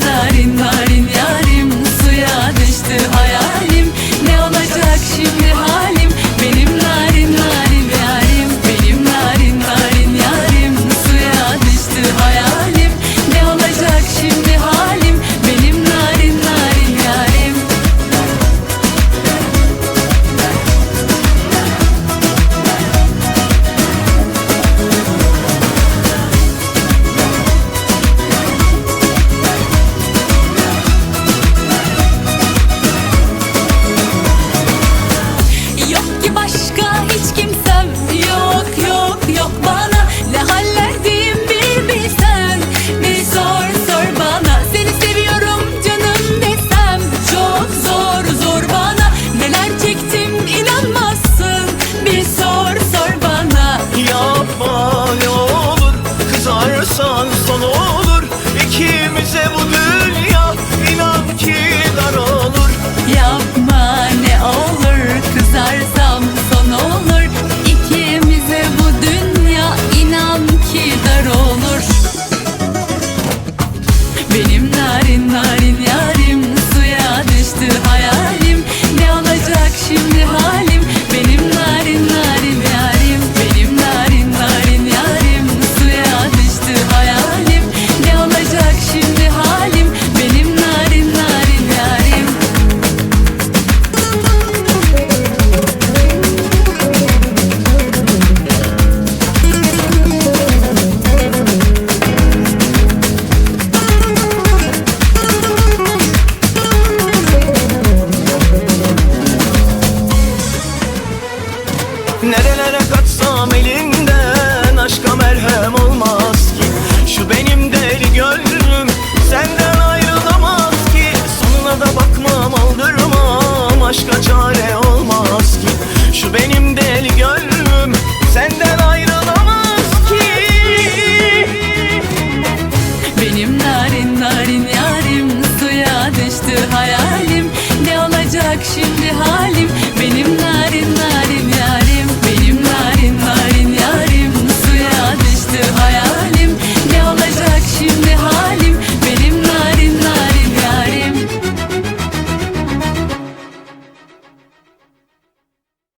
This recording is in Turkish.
Narin narin ya Benim narin narin yarim. Suya düştü hayalim. Ne olacak şimdi halim? Nerelere kaçsam elinden aşka merhem olmaz ki. Şu benim deli gönlüm senden ayrılamaz ki. Sonuna da bakmam aldırmam aşka çare olmaz ki. Şu benim deli gönlüm senden ayrılamaz ki. Benim narin narin